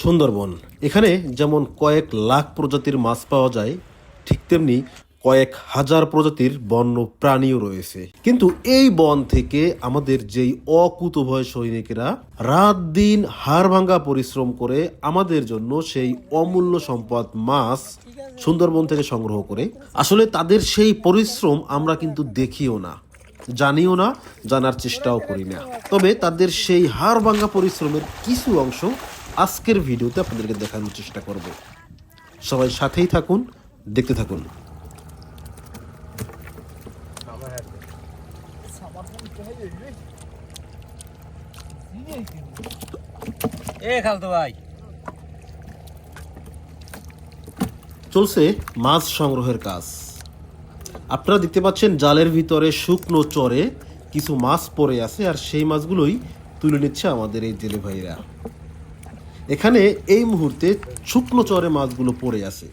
সুন্দরবন, এখানে যেমন কয়েক লাখ প্রজাতির মাছ পাওয়া যায়, ঠিক তেমনি কয়েক হাজার প্রজাতির বন্য প্রাণীও রয়েছে। কিন্তু এই বন থেকে আমাদের যেই অকুতভয় সৈনিকেরা রাত দিন হাড় ভাঙ্গা পরিশ্রম করে আমাদের জন্য সেই অমূল্য সম্পদ মাছ সুন্দরবন থেকে সংগ্রহ করে, আসলে তাদের সেই পরিশ্রম আমরা কিন্তু দেখিও না। জানিও না জানার চেষ্টাও করি না। তবে তাদের সেই হাড় ভাঙ্গা পরিশ্রমের কিছু অংশ আজকের ভিডিওতে আপনাদেরকে দেখানোর চেষ্টা করব। সবাই সাথেই থাকুন দেখতে থাকুন। এ খালতো ভাই। চলছে মাছ সংগ্রহের কাজ। আপনারা দেখতে পাচ্ছেন জালের ভিতরে শুকনো চরে কিছু মাছ পড়ে আছে, আর সেই মাছগুলোই তুলে নিচ্ছে আমাদের এই জেলে ভাইরা এখানে এই মুহূর্তে শুকনো চরে মাছগুলো পড়ে আছে।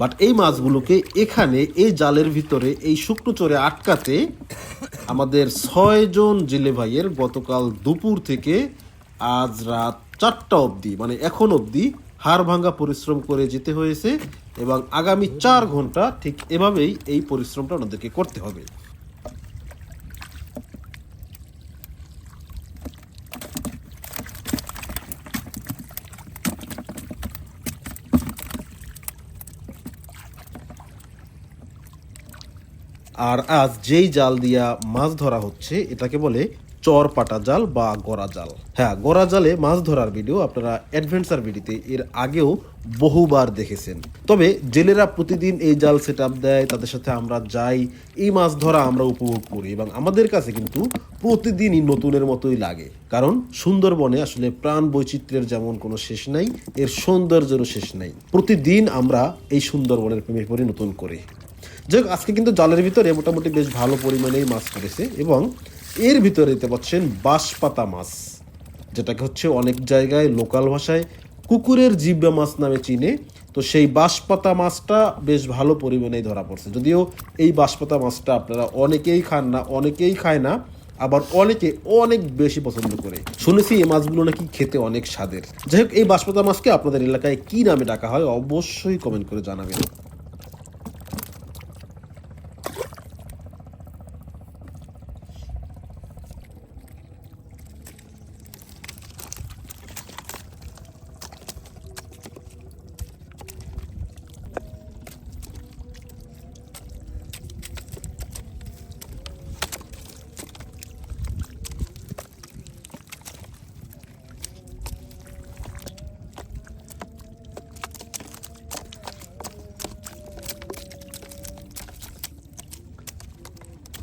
বাট এই মাছগুলোকে এখানে, এই জালের ভিতরে, এই শুকনো চরে আটকাতে আমাদের ছয়জন জেলে ভাইয়ের গতকাল দুপুর থেকে আজ রাত চারটা অবধি মানে এখন অবধি হাড় ভাঙ্গা পরিশ্রম করে যেতে হয়েছে। এবং আগামী চার ঘণ্টা ঠিক এভাবেই এই পরিশ্রমটা ওনাদেরকে করতে হবে। আর আজ যেই জাল দিয়া মাছ ধরা হচ্ছে, এটাকে বলে চর পাটা জাল বা গড়া জাল। হ্যাঁ গড়া জালে মাছ ধরার ভিডিও আপনারা অ্যাডভেঞ্চার ভিডিওতে এর আগেও বহুবার দেখেছেন। তবে জেলেরা প্রতিদিন এই জাল সেট আপ দেয়, তাদের সাথে আমরা যাই, এই মাছ ধরা আমরা উপভোগ করি এবং আমাদের কাছে কিন্তু প্রতিদিনই নতুনের মতোই লাগে। কারণ সুন্দরবনে আসলে প্রাণ বৈচিত্র্যের যেমন কোনো শেষ নাই, এর সৌন্দর্যেরও শেষ নাই। প্রতিদিন আমরা এই সুন্দরবনের প্রেমে পড়ি নতুন করে। যাই আজকে কিন্তু জালের ভিতরে মোটামুটি বেশ ভালো পরিমাণেই মাছ পড়েছে এবং এর ভিতরে দিতে পাচ্ছেন বাঁশপাতা মাছ, যেটাকে হচ্ছে অনেক জায়গায় লোকাল ভাষায় কুকুরের জিব্বা মাছ নামে চিনে, তো সেই বাঁশপাতা মাছটা বেশ ভালো পরিমাণে ধরা পড়ছে। যদিও এই বাঁশপাতা মাছটা আপনারা অনেকেই খান না, অনেকেই খায় না, আবার অনেকে অনেক বেশি পছন্দ করে। শুনেছি এই মাছগুলো নাকি খেতে অনেক স্বাদের। যাই হোক, এই বাঁশপাতা মাছকে আপনাদের এলাকায় কি নামে ডাকা হয় অবশ্যই কমেন্ট করে জানাবেন।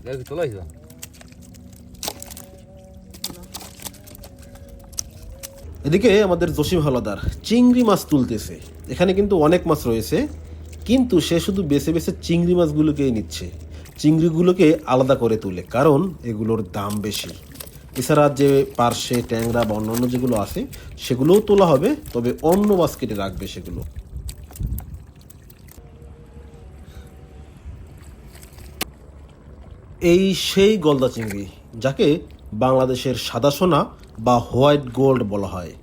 দেখি তোলাইছো এদিকে আমাদের জসিম হালাদার, চিংড়ি মাছ তুলতেছে। এখানে কিন্তু অনেক মাছ রয়েছে, কিন্তু সে শুধু বেছে বেছে চিংড়ি মাছগুলোকেই নিচ্ছে। চিংড়িগুলোকে আলাদা করে তুলে, কারণ এগুলোর দাম বেশি। এছাড়া যে পার্শে ট্যাংরা বা অন্যান্য যেগুলো আছে, সেগুলোও তোলা হবে, তবে অন্য মাছ কেটে রাখবে সেগুলো। এই সেই গলদা চিংড়ি যাকে বাংলাদেশের সাদা সোনা বা হোয়াইট গোল্ড বলা হয়।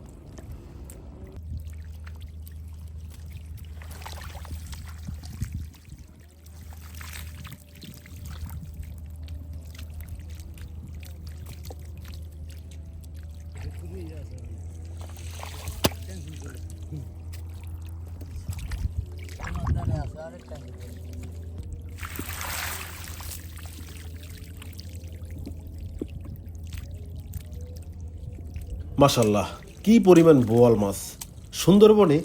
মাশাল্লাহ কি পরিমাণ বোয়াল মাছ সুন্দরবনে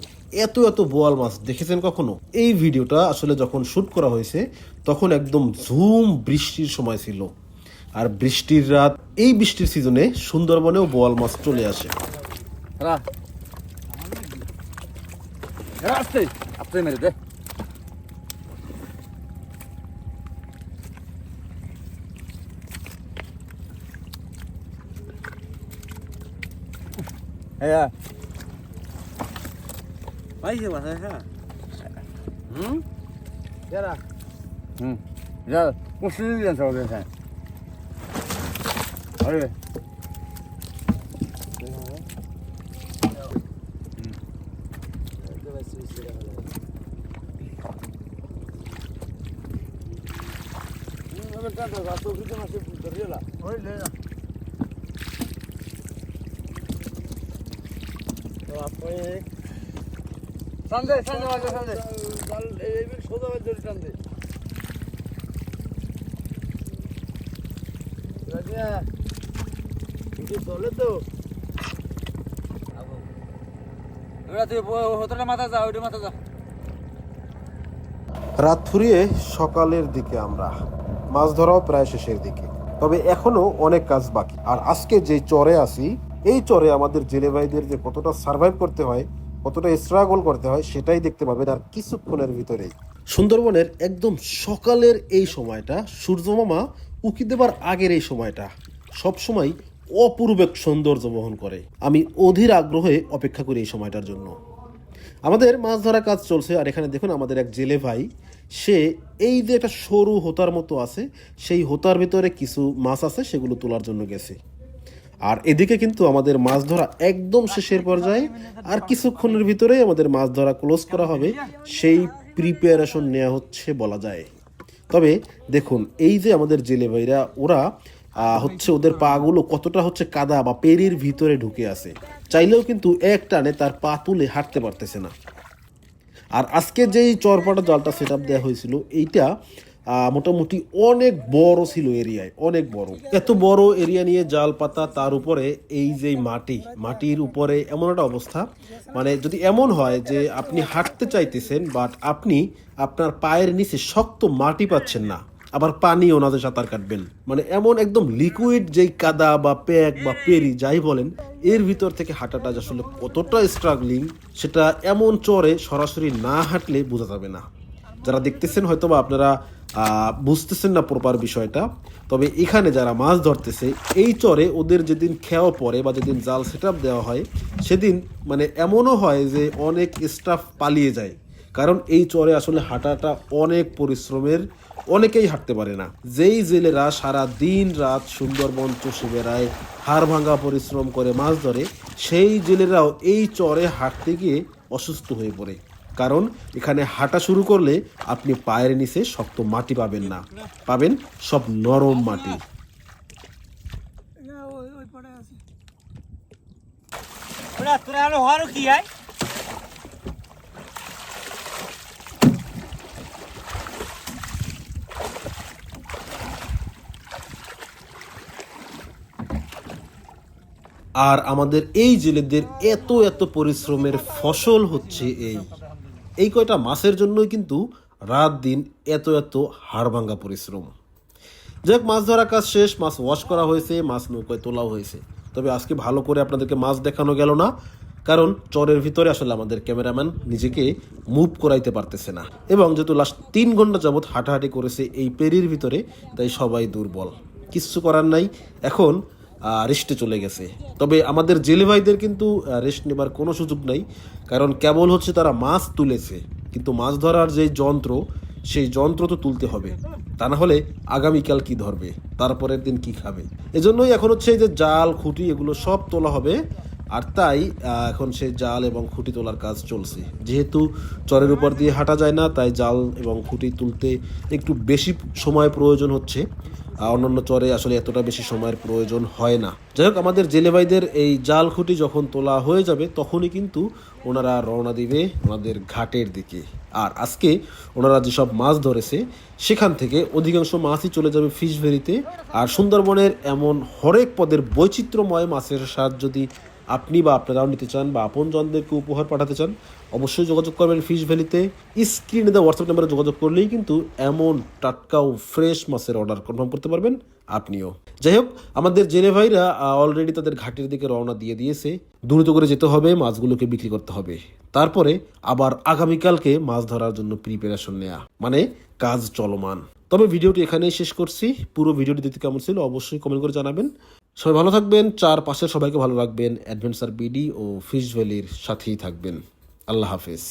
এত এত বোয়াল মাছ দেখেছেন কখনো এই ভিডিওটা আসলে যখন শ্যুট করা হয়েছে, তখন একদম ঝুম বৃষ্টির সময় ছিল আর বৃষ্টির রাত, এই বৃষ্টির সিজনে সুন্দরবনেও বোয়াল মাছ চলে আসে Ra. Grazie. A 哎呀，哎呀，我身上，嗯，热了，嗯，热，我十一点走的才，哎。干多少？手机这么些不得了我。哎，来呀！বাজে সোজা বাজে চলে তো। তুই মাথা যা ওইটা মাথা যা। রাত ফুরিয়ে সকালের দিকে আমরা। মাছ ধরাও প্রায় শেষের দিকে। তবে এখনও অনেক কাজ বাকি। আর আজকে যে চরে আছি এই চরে আমাদের জেলে ভাইদের যে কতটা সার্ভাইভ করতে হয়, কতটা স্ট্রাগল করতে হয়, সেটাই দেখতে পাবেন আর কিছুক্ষণের ভিতরেই। সুন্দরবনের একদম সকালের এই সময়টা, সূর্যমামা উকি দেবার আগের এই সময়টা সব সময় অপূর্বেক সৌন্দর্য বহন করে। আমি অধীর আগ্রহে অপেক্ষা করি এই সময়টার জন্য। আমাদের মাছ ধরা কাজ চলছে, আর এখানে দেখুন আমাদের এক জেলে ভাই সে এই যে একটা সরু হোতার মতো আছে, সেই হোতার ভিতরে কিছু মাছ আছে, সেগুলো তোলার জন্য গেছে। আর এদিকে কিন্তু আমাদের মাছ ধরা একদম শেষের পর্যায়ে, আর কিছুক্ষণের ভিতরেই আমাদের মাছ ধরা ক্লোজ করা হবে। সেই প্রিপারেশন নেওয়া হচ্ছে বলা যায়। তবে দেখুন, এই যে আমাদের জেলে ভাইরা, ওরা হচ্ছে ওদের পাগুলো কতটা হচ্ছে কাদা বা পেরির ভিতরে ঢুকে আছে। চাইলেও কিন্তু এক টানে তার পা তুলে হাঁটতে পারতেছে না। আর আজকে যেই চরপাটা জালটা সেট আপ দেওয়া হয়েছিল, এইটা মোটামুটি অনেক বড় ছিল এরিয়ায়, অনেক বড়। এত বড় এরিয়া নিয়ে জাল পাতা তার উপরে এই যে মাটি, মাটির উপরে এমন একটা অবস্থা। মানে যদি এমন হয় যে আপনি হাঁটতে চাইতেছেন বাট আপনি আপনার পায়ের নিচে শক্ত মাটি পাচ্ছেন না, আবার পানি যে সাঁতার কাটবেন। মানে এমন একদম লিকুইড যেই কাদা বা প্যাক বা পেরি যাই বলেন, এর ভিতর থেকে হাঁটাটা আসলে কতটা স্ট্রাগলিং সেটা এমন চরে সরাসরি না হাঁটলে বোঝা যাবে না। যারা দেখতেছেন হয়তো বা আপনারা বুঝতেছেন না প্রপার বিষয়টা। তবে এখানে যারা মাছ ধরতেছে, এই চরে ওদের যেদিন খেয়াও পড়ে বা যেদিন জাল সেট দেওয়া হয়, সেদিন মানে এমনও হয় যে অনেক স্টাফ পালিয়ে যায়। কারণ এই চরে আসলে হাঁটাটা অনেক পরিশ্রমের, অনেকেই হাঁটতে পারে না। যেই জেলেরা সারা দিন রাত সুন্দরবন চষে বেড়ায়, হাড় ভাঙা পরিশ্রম করে মাছ ধরে, সেই জেলেরাও এই চরে হাঁটতে গিয়ে অসুস্থ হয়ে পড়ে। কারণ এখানে হাঁটা শুরু করলে আপনি পায়ের নিচে শক্ত মাটি পাবেন না। পাবেন সব নরম মাটি। আর আমাদের এই জেলেদের এত এত পরিশ্রমের ফসল হচ্ছে এই। এই কয়টা মাছের জন্যই কিন্তু রাত দিন এত এত হাড়ভাঙ্গা পরিশ্রম। যাই মাছ ধরা কাজ শেষ, মাছ ওয়াশ করা হয়েছে, মাছ নৌকায় তোলা হয়েছে। তবে আজকে ভালো করে আপনাদেরকে মাছ দেখানো গেল না, কারণ চরের ভিতরে আসলে আমাদের ক্যামেরাম্যান নিজেকে মুভ করাইতে পারতেছে না। এবং যেহেতু লাস্ট তিন ঘণ্টা যাবৎ হাঁটাহাঁটি করেছে এই পেরির ভিতরে, তাই সবাই দুর্বল। কিচ্ছু করার নাই। এখন রেস্টে চলে গেছে। তবে আমাদের জেলে ভাইদের কিন্তু রেস্ট নেবার কোনো সুযোগ নাই, কারণ কেবল হচ্ছে তারা মাছ তুলেছে, কিন্তু মাছ ধরার যে যন্ত্র, সেই যন্ত্র তো তুলতে হবে। তা না হলে আগামীকাল কি ধরবে, তারপরের দিন কি খাবে? এজন্যই এখন হচ্ছে যে জাল, খুঁটি, এগুলো সব তোলা হবে, আর তাই এখন সেই জাল এবং খুঁটি তোলার কাজ চলছে। যেহেতু চরের উপর দিয়ে হাঁটা যায় না, তাই জাল এবং খুঁটি তুলতে একটু বেশি সময় প্রয়োজন হচ্ছে। অন্যান্য চরে আসলে এতটা বেশি সময়ের প্রয়োজন হয় না। যাই হোক, আমাদের জেলে ভাইদের এই জাল খুঁটি যখন তোলা হয়ে যাবে, তখনই কিন্তু ওনারা রওনা দিবে ওনাদের ঘাটের দিকে। আর আজকে ওনারা যেসব মাছ ধরেছে, সেখান থেকে অধিকাংশ মাছই চলে যাবে ফিশ ভেরিতে। আর সুন্দরবনের এমন হরেক পদের বৈচিত্র্যময় মাছের স্বাদ যদি আপনি বা আপনারাও নিতে চান বা আপনজনদেরকে উপহার পাঠাতে চান অবশ্যই যোগাযোগ করবেন ফিশ ভ্যালিতে স্ক্রিনে দেওয়া হোয়াটসঅ্যাপ নাম্বারে যোগাযোগ করলেই কিন্তু এমন টাটকা ও ফ্রেশ মাছের অর্ডার কনফার্ম করতে পারবেন আপনিও। যাই হোক, আমাদের জেলে ভাইরা অলরেডি তাদের ঘাটের দিকে রওনা দিয়ে দিয়েছে। দ্রুত করে যেতে হবে, মাছগুলোকে বিক্রি করতে হবে। তারপরে আবার আগামীকালকে মাছ ধরার জন্য প্রিপারেশন নেওয়া মানে কাজ চলমান। তবে ভিডিওটি এখানেই শেষ করছি। পুরো ভিডিওটি দেখতে কেমন ছিল অবশ্যই কমেন্ট করে জানাবেন। সবাই ভালো থাকবেন চার পাশের সবাইকে ভালো রাখবেন অ্যাডভেঞ্চার বিডি ও ফিশ ভ্যালির সাথেই থাকবেন। আল্লাহ হাফেজ।